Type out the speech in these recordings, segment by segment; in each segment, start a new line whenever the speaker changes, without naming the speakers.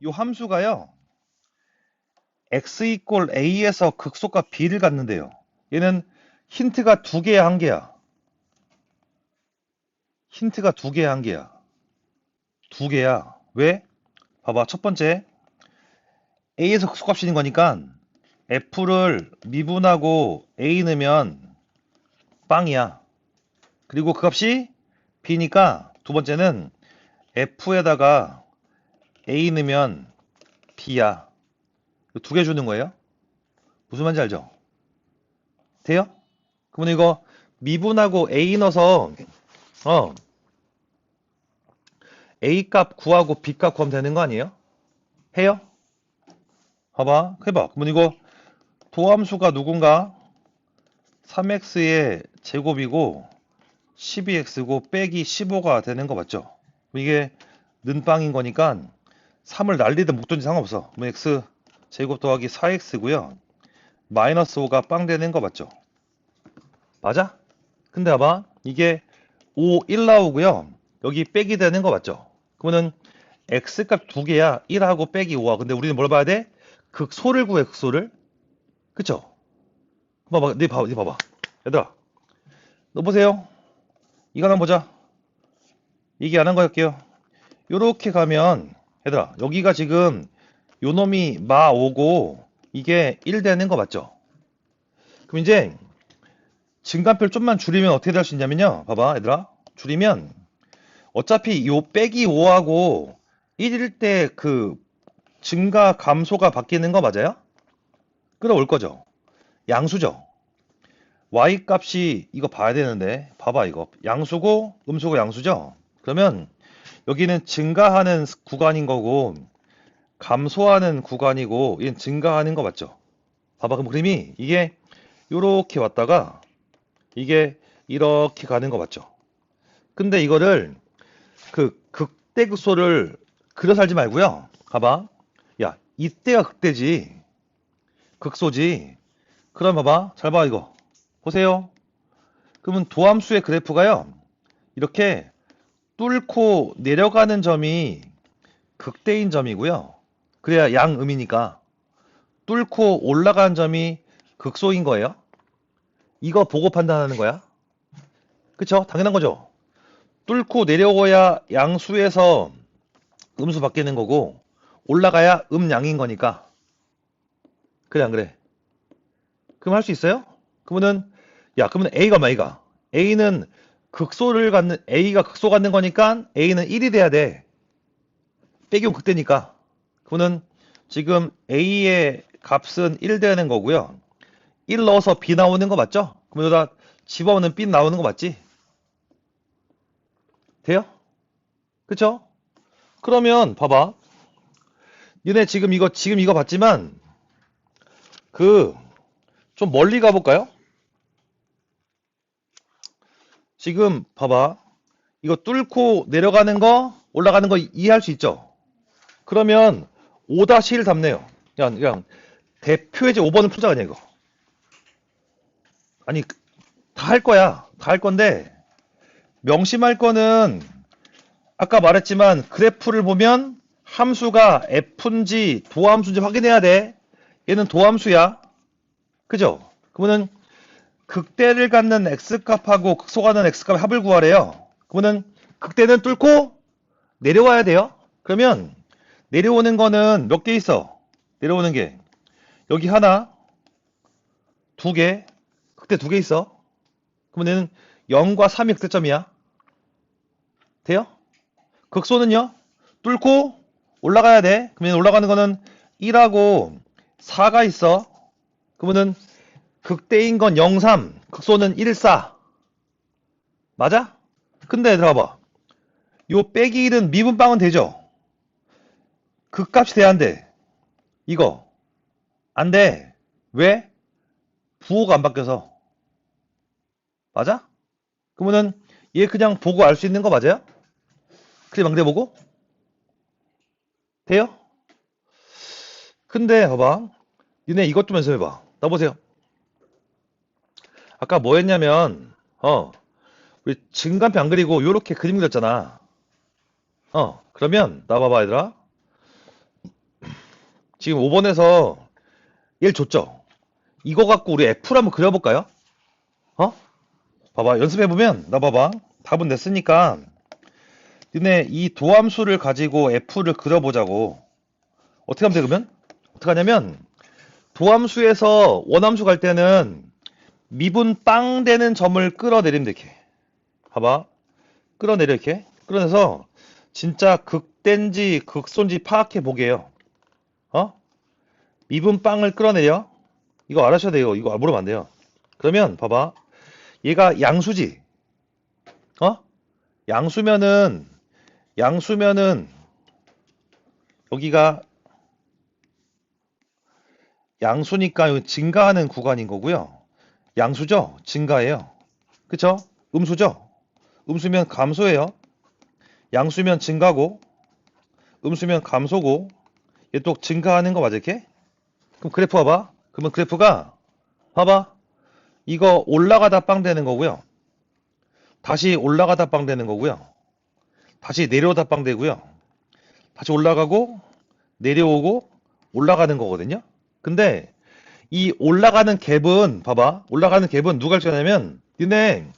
이 함수가요. x 이꼴 a에서 극소가 b를 갖는데요. 얘는 힌트가 두 개야, 한 개야? 힌트가 두 개야, 한 개야? 두 개야. 왜? 봐봐. 첫 번째. a에서 극소값이 있는 거니까 f를 미분하고 a 넣으면 빵이야. 그리고 그 값이 b니까 두 번째는 f에다가 a 넣으면 b야. 두 개 주는 거예요. 무슨 말인지 알죠? 돼요? 그러면 이거 미분하고 a 넣어서 어 a 값 구하고 b 값 구하면 되는 거 아니에요? 해요? 봐봐. 해봐. 그러면 이거 도함수가 누군가 3x의 제곱이고 12x고 빼기 15가 되는 거 맞죠? 이게 는빵인 거니까 3을 날리든 묶든지 상관없어. 그럼 x 제곱 더하기 4x고요. 마이너스 5가 빵 되는 거 맞죠? 맞아? 근데 봐봐. 이게 5, 1 나오고요. 여기 빼기 되는 거 맞죠? 그러면은 x값 두 개야. 1하고 빼기 5야. 근데 우리는 뭘 봐야 돼? 극소를 구해, 극소를. 그쵸? 봐봐, 네 봐봐, 네 봐봐. 얘들아. 너 보세요. 이거 하나 보자. 이게 안한 거였게요. 요렇게 가면, 얘들아, 여기가 지금 요 놈이 마 5고 이게 1 되는 거 맞죠? 그럼 이제 증간표를 좀만 줄이면 어떻게 될 수 있냐면요. 봐봐, 얘들아. 줄이면 어차피 요 빼기 5하고 1일 때 그 증가 감소가 바뀌는 거 맞아요? 끌어올 거죠. 양수죠. y 값이 이거 봐야 되는데 봐봐 이거 양수고 음수고 양수죠. 그러면 여기는 증가하는 구간인 거고 감소하는 구간이고 얘는 증가하는 거 맞죠? 봐봐 그럼 그림이 이게 이렇게 왔다가 이게 이렇게 가는 거 맞죠? 근데 이거를 그 극대극소를 그려 살지 말고요. 봐봐. 야 이때가 극대지. 극소지. 그럼 봐봐. 잘 봐 이거. 보세요. 그러면 도함수의 그래프가요. 이렇게 뚫고 내려가는 점이 극대인 점이고요. 그래야 양음이니까 뚫고 올라가는 점이 극소인 거예요. 이거 보고 판단하는 거야. 그쵸? 당연한 거죠. 뚫고 내려오야 양수에서 음수 바뀌는 거고 올라가야 음양인 거니까 그래 안 그래? 그럼 할 수 있어요? 그러면은 야 그러면 A가 얼마이가? A는 극소를 갖는 A가 극소 갖는 거니까 A는 1이 돼야 돼. 빼기면 극대니까. 그러면 지금 A의 값은 1 되는 거고요. 1 넣어서 B 나오는 거 맞죠? 그럼 여기다 집어넣으면 B 나오는 거 맞지? 돼요? 그쵸? 그러면 봐봐. 얘네 지금 이거 지금 이거 봤지만 그 좀 멀리 가볼까요? 지금 봐봐. 이거 뚫고 내려가는 거 올라가는 거 이해할 수 있죠? 그러면 5-1 답네요. 그냥, 그냥 대표의제 5번을 풀자 그냥 이거. 아니 다 할 거야. 다 할 건데 명심할 거는 아까 말했지만 그래프를 보면 함수가 f인지 도함수인지 확인해야 돼. 얘는 도함수야. 그죠? 그러면은 극대를 갖는 x값하고 극소가는 x값의 합을 구하래요. 그러면은 극대는 뚫고 내려와야 돼요. 그러면 내려오는 거는 몇 개 있어? 내려오는 게 여기 하나, 두 개, 극대 두 개 있어. 그러면은 0과 3이 극대점이야. 돼요? 극소는요? 뚫고 올라가야 돼. 그러면 올라가는 거는 1하고 4가 있어. 그러면은 극대인 건 0, 3, 극소는 1, 4. 맞아? 근데 들어봐. 요 빼기 1은 미분빵은 되죠? 극값이 돼야 안 돼. 이거. 안 돼. 왜? 부호가 안 바뀌어서. 맞아? 그러면은 얘 그냥 보고 알 수 있는 거 맞아요? 그래 망대 보고? 돼요? 근데 봐봐. 니네 이것 좀 연습해봐. 나 보세요. 아까 뭐 했냐면 어 우리 증간표 안 그리고 요렇게 그림 그렸잖아. 어 그러면 나 봐봐 얘들아. 지금 5번에서 1 줬죠? 이거 갖고 우리 F를 한번 그려볼까요? 어? 봐봐. 연습해보면, 나 봐봐. 답은 냈으니까, 니네 이 도함수를 가지고 F를 그려보자고. 어떻게 하면 돼, 그러면? 어떻게 하냐면, 도함수에서 원함수 갈 때는 미분 빵 되는 점을 끌어내리면 돼, 이렇게. 봐봐. 끌어내려, 이렇게. 끌어내서, 진짜 극된지 극소인지 파악해 보게요. 어? 미분 빵을 끌어내려. 이거 알아셔야 돼요. 이거 물으면 안 돼요. 그러면 봐봐. 얘가 양수지. 어? 양수면은 양수면은 여기가 양수니까 증가하는 구간인 거고요. 양수죠? 증가해요. 그쵸? 음수죠? 음수면 감소해요. 양수면 증가고 음수면 감소고 얘 또 증가하는 거 맞아 이렇게? 그럼 그래프 봐봐. 그러면 그래프가 봐봐. 이거 올라가다 빵 되는 거고요. 다시 올라가다 빵 되는 거고요. 다시 내려오다 빵 되고요. 다시 올라가고 내려오고 올라가는 거거든요. 근데 이 올라가는 갭은 봐봐. 올라가는 갭은 누가 알려냐면 니네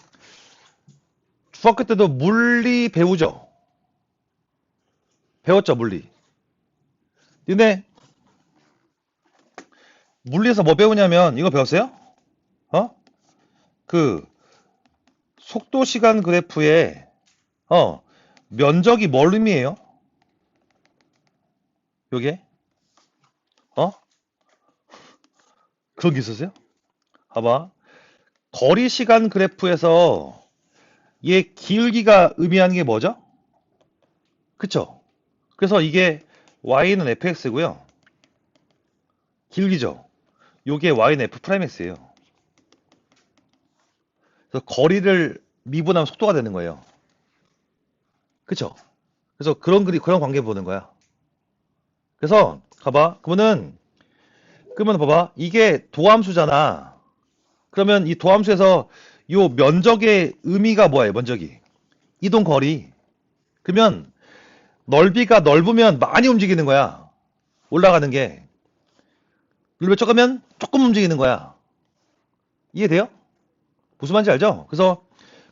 중학교 때도 물리 배우죠. 배웠죠, 물리. 니네 물리에서 뭐 배우냐면 이거 배웠어요? 어? 그 속도 시간 그래프에 어 면적이 뭘 의미해요? 요게? 그런 게 있었어요? 봐봐. 거리 시간 그래프에서 얘 기울기가 의미하는 게 뭐죠? 그쵸? 그래서 이게 y는 fx고요. 길기죠. 요게 y는 f 프라임 x예요. 그래서 거리를 미분하면 속도가 되는 거예요. 그쵸? 그래서 그런 그리 그런 관계 보는 거야. 그래서 가봐. 그러면은 그러면 봐봐. 이게 도함수잖아. 그러면 이 도함수에서 요 면적의 의미가 뭐예요? 면적이 이동 거리. 그러면 넓이가 넓으면 많이 움직이는 거야. 올라가는 게. 넓이 적으면 조금 움직이는 거야. 이해돼요? 무슨 말인지 알죠? 그래서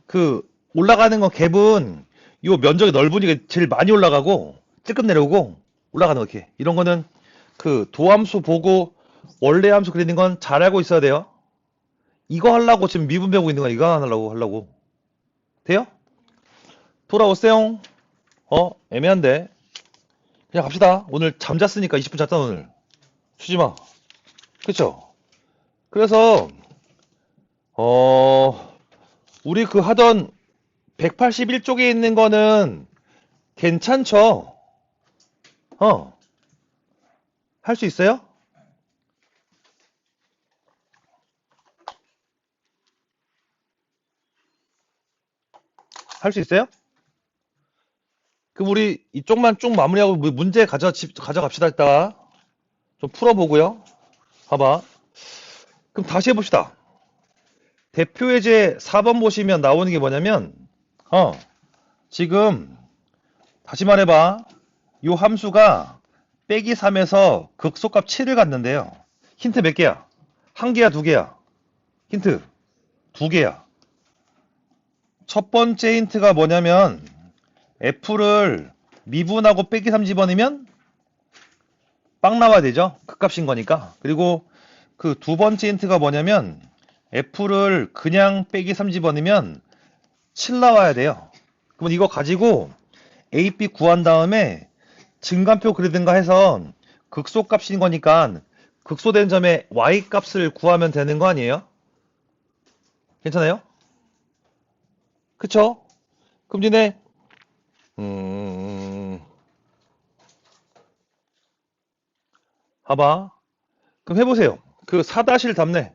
그 올라가는 건 갭은 요 면적이 넓으니까 제일 많이 올라가고 찔끔 내려오고 올라가는 거 이렇게. 이런 거는 그 도함수 보고 원래 함수 그리는 건 잘 알고 있어야 돼요. 이거 하려고 지금 미분 배우고 있는 거야. 이거 안 하려고 하려고. 돼요? 돌아오세요. 어? 애매한데. 그냥 갑시다. 오늘 잠 잤으니까 20분 잤다 오늘. 쉬지 마. 그쵸? 그래서 어 우리 그 하던 181쪽에 있는 거는 괜찮죠? 어. 할 수 있어요? 할 수 있어요? 그럼 우리 이쪽만 쭉 마무리하고 뭐 문제 가져, 가져갑시다, 이따가. 좀 풀어보고요. 봐봐. 그럼 다시 해봅시다. 대표 예제 4번 보시면 나오는 게 뭐냐면, 어, 지금, 다시 말해봐. 요 함수가 빼기 3에서 극소값 7을 갖는데요. 힌트 몇 개야? 한 개야, 두 개야? 힌트. 두 개야. 첫 번째 힌트가 뭐냐면, F를 미분하고 빼기 3 집어넣으면 빵 나와야 되죠. 극값인 거니까. 그리고 그 두 번째 힌트가 뭐냐면 F를 그냥 빼기 3 집어넣으면 7 나와야 돼요. 그러면 이거 가지고 A, B 구한 다음에 증간표 그리든가 해서 극소값인 거니까 극소된 점에 Y 값을 구하면 되는 거 아니에요? 괜찮아요? 그쵸? 니네 음, 봐봐. 그럼 해보세요. 그4-1 답네.